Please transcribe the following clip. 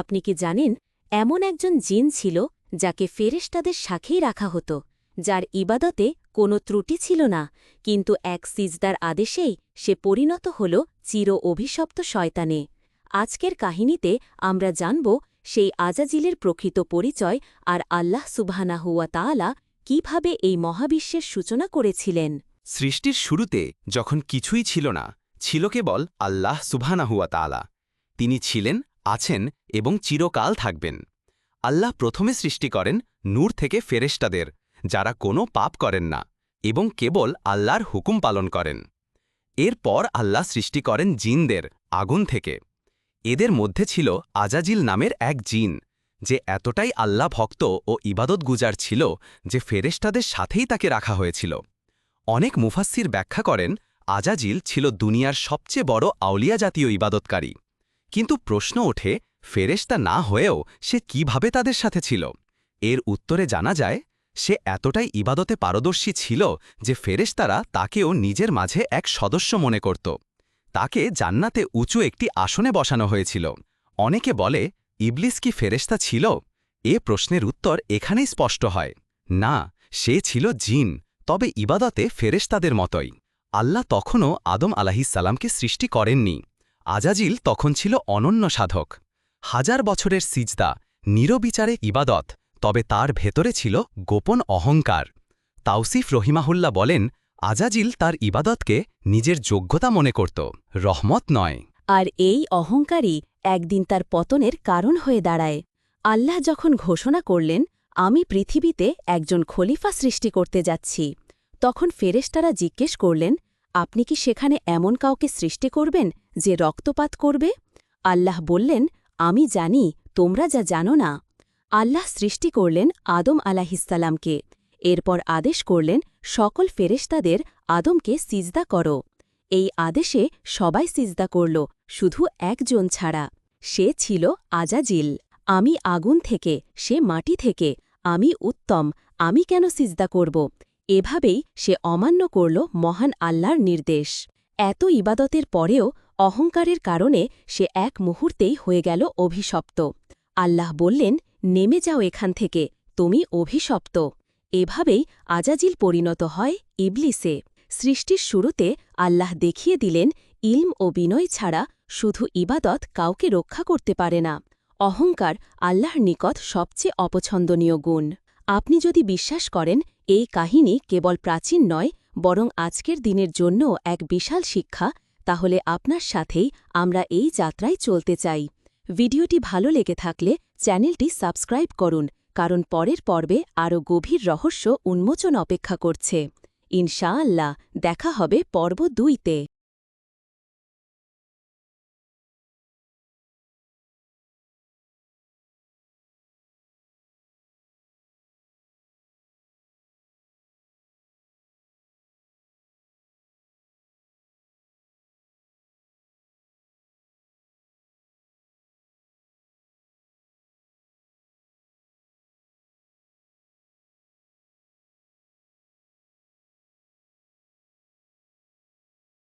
আপনি কি জানেন, এমন একজন জিন ছিল যাকে ফেরেশতাদের সাথেই রাখা হতো, যার ইবাদতে কোনো ত্রুটি ছিল না, কিন্তু এক সিজদার আদেশেই সে পরিণত হল চির অভিশপ্ত শয়তানে। আজকের কাহিনীতে আমরা জানব সেই আজাজিলের প্রকৃত পরিচয় আর আল্লাহ সুবহানাহুয়া তাআলা কীভাবে এই মহাবিশ্বের সূচনা করেছিলেন। সৃষ্টির শুরুতে যখন কিছুই ছিল না, ছিল কেবল আল্লাহ সুবহানাহুয়া তাআলা। তিনি ছিলেন আছেন এবং চিরকাল থাকবেন। আল্লাহ প্রথমে সৃষ্টি করেন নূর থেকে ফেরেশতাদের, যারা কোনো পাপ করেন না এবং কেবল আল্লাহর হুকুম পালন করেন। এরপর আল্লাহ সৃষ্টি করেন জিনদের, আগুন থেকে। এদের মধ্যে ছিল আজাজিল নামের এক জিন, যে এতটাই আল্লাহ ভক্ত ও ইবাদত গুজার ছিল যে ফেরেশতাদের সাথেই তাকে রাখা হয়েছিল। অনেক মুফাসসির ব্যাখ্যা করেন, আজাজিল ছিল দুনিয়ার সবচেয়ে বড় আউলিয়া জাতীয় ইবাদতকারী। কিন্তু প্রশ্ন ওঠে, ফেরেশতা না হয়েও সে কীভাবে তাদের সাথে ছিল? এর উত্তরে জানা যায়, সে এতটাই ইবাদতে পারদর্শী ছিল যে ফেরেশতারা তাকেও নিজের মাঝে এক সদস্য মনে করত। তাকে জান্নাতে উঁচু একটি আসনে বসানো হয়েছিল। অনেকে বলে, ইবলিস কি ফেরেশতা ছিল? এ প্রশ্নের উত্তর এখানেই স্পষ্ট হয়। না, সে ছিল জিন, তবে ইবাদতে ফেরেশতাদের মতোই। আল্লাহ তখনও আদম আলাহিসাল্লামকে সৃষ্টি করেননি। আজাজিল তখন ছিল অনন্য সাধক। হাজার বছরের সিজদা, নিরবিচারে ইবাদত, তবে তার ভেতরে ছিল গোপন অহংকার। তাওসিফ রহিমাহুল্লা বলেন, আজাজিল তার ইবাদতকে নিজের যোগ্যতা মনে করত, রহমত নয়। আর এই অহংকারই একদিন তার পতনের কারণ হয়ে দাঁড়ায়। আল্লাহ যখন ঘোষণা করলেন, আমি পৃথিবীতে একজন খলিফা সৃষ্টি করতে যাচ্ছি। তখন ফেরেশতারা জিজ্ঞেস করলেন, আপনি কি সেখানে এমন কাউকে সৃষ্টি করবেন যে রক্তপাত করবে, আল্লাহ বললেন, আমি জানি, তোমরা যা জানো না। আল্লাহ সৃষ্টি করলেন আদম আলাহিসাল্লামকে এরপর আদেশ করলেন, সকল ফেরেশতাদের আদমকে সিজদা করো। এই আদেশে সবাই সিজদা করল, শুধু একজন ছাড়া। সে ছিল আজাজিল। আমি আগুন থেকে, সে মাটি থেকে, আমি উত্তম, আমি কেন সিজদা করব? এভাবেই সে অমান্য করল মহান আল্লাহর নির্দেশ। এত ইবাদতের পরেও অহংকারের কারণে সে এক মুহূর্তেই হয়ে গেল অভিশপ্ত। আল্লাহ বললেন, নেমে যাও এখান থেকে, তুমি অভিশপ্ত। এভাবেই আজাজিল পরিণত হয় ইবলিসে। সৃষ্টির শুরুতে আল্লাহ দেখিয়ে দিলেন, ইলম ও বিনয় ছাড়া শুধু ইবাদত কাউকে রক্ষা করতে পারে না। অহংকার আল্লাহর নিকট সবচেয়ে অপছন্দনীয় গুণ। আপনি যদি বিশ্বাস করেন, এই কাহিনী কেবল প্রাচীন নয়, বরং আজকের দিনের জন্য এক বিশাল শিক্ষা তাহলে আপনার সাথেই আমরা এই যাত্রায় চলতে চাই। ভিডিওটি ভালো লেগে থাকলে চ্যানেলটি সাবস্ক্রাইব করুন, কারণ পরের পর্বে আরও গভীর রহস্য উন্মোচন অপেক্ষা করছে। ইনশাআল্লাহ, দেখা হবে পর্ব দুইতে।